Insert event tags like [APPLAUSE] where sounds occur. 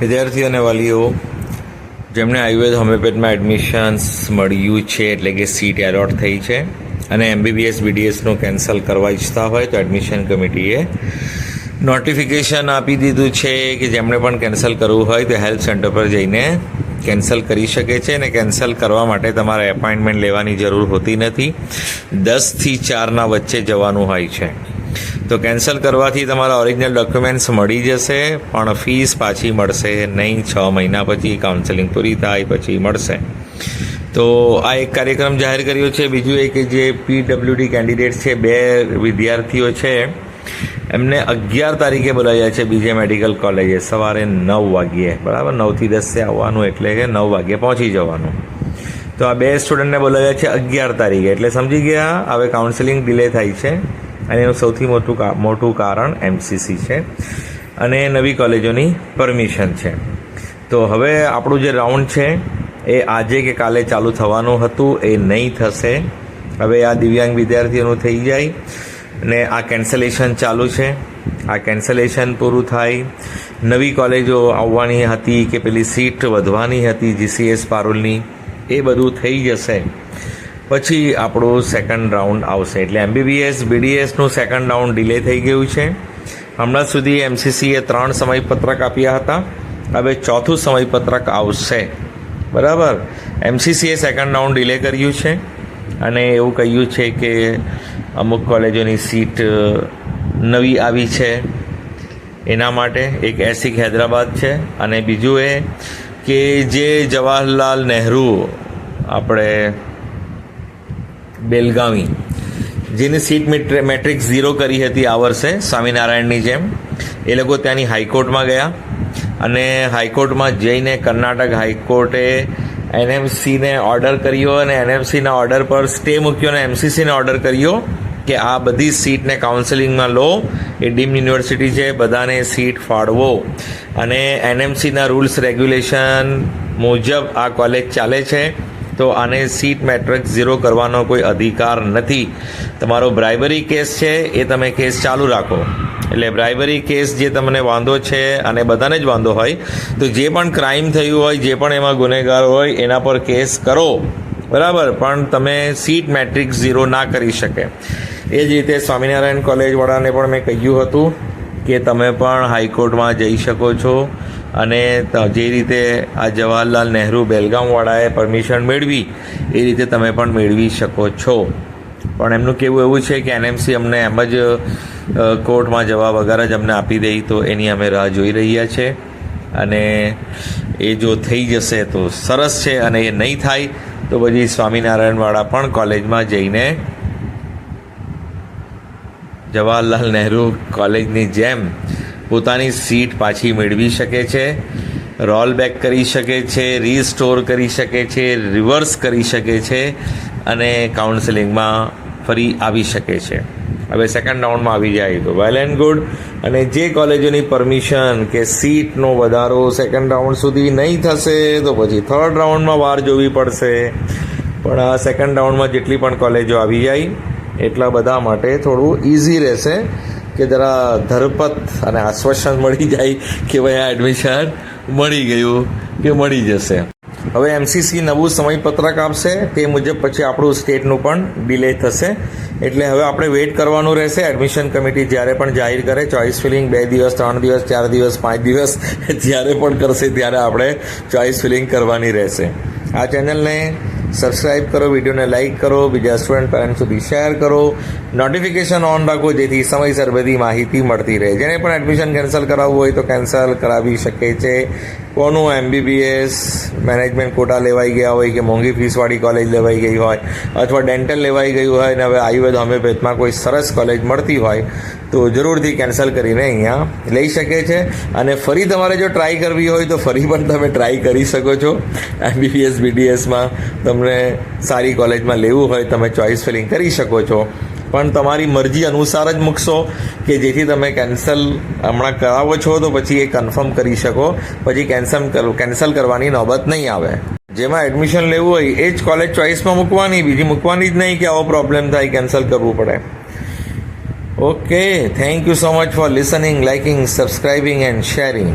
વિદ્યાર્થીઓ અને વાલીઓ, જેમણે આયુર્વેદ, હોમિયોપેથમાં એડમિશન્સ મળ્યું છે, એટલે કે સીટ એલોટ થઈ છે, અને એમબીબીએસ બીડીએસનું કેન્સલ કરવા ઈચ્છતા હોય, તો એડમિશન કમિટીએ નોટિફિકેશન આપી દીધું છે કે જેમણે પણ કેન્સલ કરવું હોય, તો હેલ્થ સેન્ટર પર જઈને કેન્સલ કરી શકે છે, અને કેન્સલ કરવા માટે તમારે એપોઇન્ટમેન્ટ લેવાની જરૂર હોતી નથી. દસથી ચારના વચ્ચે જવાનું હોય છે. તો કેન્સલ કરવાથી તમારા ઓરિજિનલ ડોક્યુમેન્ટ્સ મળી જશે, પણ ફીસ પાછી મળશે નહીં. છ મહિના પછી કાઉન્સેલિંગ પૂરી થાય, પછી મળશે. તો આ એક કાર્યક્રમ જાહેર કર્યો છે. બીજું એક જે પીડબ્લ્યુડી કેન્ડિડેટ છે, બે વિદ્યાર્થીઓ છે. એમને અગિયાર તારીખે બોલાવ્યા છે બીજે મેડિકલ કોલેજે સવારે નવ વાગ્યે. બરાબર? નવથી દસે આવવાનું એટલે કે નવ વાગ્યે પહોંચી જવાનું. તો આ બે સ્ટુડન્ટને બોલાવ્યા છે અગિયાર તારીખે. એટલે સમજી ગયા, હવે કાઉન્સેલિંગ ડિલે થાય છે. અને એનું સૌથી મોટું મોટું કારણ એમસીસી છે અને નવી કોલેજોની પરમિશન છે. તો હવે આપણું જે રાઉન્ડ છે એ આજે કે કાલે ચાલુ થવાનું હતું, એ નહીં થશે. હવે આ દિવ્યાંગ વિદ્યાર્થીઓનું થઈ જાય ને આ કેન્સલેશન ચાલુ છે. આ કેન્સલેશન પૂરું થાય. નવી કોલેજો આવવાની હતી કે પેલી સીટ વધવાની હતી જીસીએસ પારુલની, એ બધું થઈ જશે. પછી આપણું સેકન્ડ રાઉન્ડ આવશે. એટલે એમબીબીએસ બીડીએસનું સેકન્ડ રાઉન્ડ ડિલે થઈ ગયું છે. હમણાં સુધી એમસીસીએ ત્રણ સમયપત્રક આપ્યા હતા. હવે ચોથું સમયપત્રક આવશે. બરાબર? એમસીસીએ સેકન્ડ રાઉન્ડ ડિલે કર્યું છે. અને એવું કહ્યું છે કે અમુક કોલેજોની સીટ નવી આવી છે. એના માટે એક એસિક હૈદરાબાદ છે. અને બીજું એ કે જે જવાહરલાલ નહેરુ આપણે બેલગાવી. જેની સીટ મેટ્ર- મેટ્રિક્સ ઝીરો કરી હતી આ વર્ષે સ્વામિનારાયણની જેમ. એ લોકો ત્યાંની હાઈકોર્ટમાં ગયા અને હાઈકોર્ટમાં જઈને કર્ણાટક હાઈકોર્ટે એનએમસીને ઓર્ડર કર્યો અને એનએમસીના ઓર્ડર પર સ્ટે મૂક્યો અને એમસીસીને ઓર્ડર કર્યો કે આ બધી સીટને કાઉન્સેલિંગમાં લો. એ ડીમ યુનિવર્સિટી છે, બધાને સીટ ફાળવો. અને એનએમસીના રૂલ્સ, રેગ્યુલેશન મુજબ આ કોલેજ ચાલે છે. તો આને સીટ મેટ્રિક્સ ઝીરો કરવાનો કોઈ અધિકાર નથી. તમારો બ્રાઇબરી કેસ છે, એ તમે કેસ ચાલુ રાખો. એટલે બ્રાઇબરી કેસ જે તમને વાંધો છે, અને બધાને જ વાંધો હોય, તો જે પણ ક્રાઇમ થયું હોય, જે પણ એમાં ગુનેગાર હોય, એના પર કેસ કરો. બરાબર? પણ તમે સીટ મેટ્રિક્સ ઝીરો ના કરી શકે. એ જ રીતે સ્વામિનારાયણ કોલેજવાળાને પણ મેં કહ્યું હતું કે તમે પણ હાઈકોર્ટમાં જઈ શકો છો. અને જે રીતે આ જવાહરલાલ નહેરુ બેલગામવાળાએ પરમિશન મેળવી, એ રીતે તમે પણ મેળવી શકો છો. પણ એમનું કહેવું એવું છે કે એનએમસી અમને એમ જ કોર્ટમાં જવા વગર જ અમને આપી દઈ તો એની અમે રાહ જોઈ રહ્યા છે. અને એ જો થઈ જશે તો સરસ છે અને એ નહીં થાય, તો પછી સ્વામિનારાયણવાળા પણ કોલેજમાં જઈને જવાહરલાલ નહેરુ કોલેજની જેમ પોતાની સીટ પાછી મેળવી શકે છે, રોલ બેક કરી શકે છે, રીસ્ટોર કરી શકે છે, રિવર્સ કરી શકે છે અને કાઉન્સેલિંગમાં ફરી આવી શકે છે. હવે સેકન્ડ રાઉન્ડમાં આવી જાય તો વેલ એન્ડ ગુડ અને જે કોલેજોની પરમિશન કે સીટનો વધારો સેકન્ડ રાઉન્ડ સુધી નહીં થશે, તો પછી થર્ડ રાઉન્ડમાં વાર જોવી પડશે. પણ આ સેકન્ડ રાઉન્ડમાં જેટલી પણ કોલેજો આવી જાય, એટલા બધા માટે થોડું ઇઝી રહેશે. કે જરા ધરપત અને આશ્વાસન મળી જાય કે ભાઈ આ એડમિશન મળી ગયું કે મળી જશે. હવે એમસીસી નવું સમયપત્રક આપશે, તે મુજબ પછી આપણું સ્ટેટનું પણ ડિલે થશે. એટલે હવે આપણે વેઇટ કરવાનું રહેશે. એડમિશન કમિટી જ્યારે પણ જાહેર કરે ચોઇસ ફિલિંગ બે દિવસ, ત્રણ દિવસ, ચાર દિવસ, પાંચ દિવસ, [LAUGHS] જ્યારે પણ કરશે ત્યારે આપણે ચોઇસ ફિલિંગ કરવાની રહેશે. આ ચેનલને સબસ્ક્રાઇબ કરો, વિડીયોને લાઇક કરો, બીજા સ્ટુડન્ટ પેરેન્ટ સુધી શેર કરો. નોટિફિકેશન ઓન રાખો, જેથી સમયસર બધી માહિતી મળતી રહે. જેને પણ એડમિશન કેન્સલ કરાવવું હોય તો કેન્સલ કરાવી શકે છે. કોનું એમબીબીએસ મેનેજમેન્ટ કોટા લેવાઈ ગયા હોય કે મોંઘી ફીસવાળી કોલેજ લેવાઈ ગઈ હોય અથવા ડેન્ટલ લેવાઈ ગયું હોય અને હવે આયુર્વેદ હોમિયોપેથમાં કોઈ સરસ કોલેજ મળતી હોય, તો જરૂરથી કેન્સલ કરીને અહીંયા લઈ શકે છે. અને ફરી તમારે જો ટ્રાય કરવી હોય તો ફરી પણ તમે ટ્રાય કરી શકો છો. એમબીબીએસ બીડીએસમાં તમને સારી કોલેજમાં લેવું હોય, તમે ચોઇસ ફિલિંગ કરી શકો છો. પણ તમારી મરજી અનુસાર જ મૂકશો કે જેથી તમે કેન્સલ હમણાં કરાવો છો તો પછી એ કન્ફર્મ કરી શકો. પછી કેન્સલ કેન્સલ કરવાની નોબત નહીં આવે. જેમાં એડમિશન લેવું હોય, એ જ કોલેજ ચોઇસમાં મૂકવાની, બીજી મૂકવાની જ નહીં કે આવો પ્રોબ્લેમ થાય, કેન્સલ કરવું પડે. Okay thank you so much for listening liking subscribing and sharing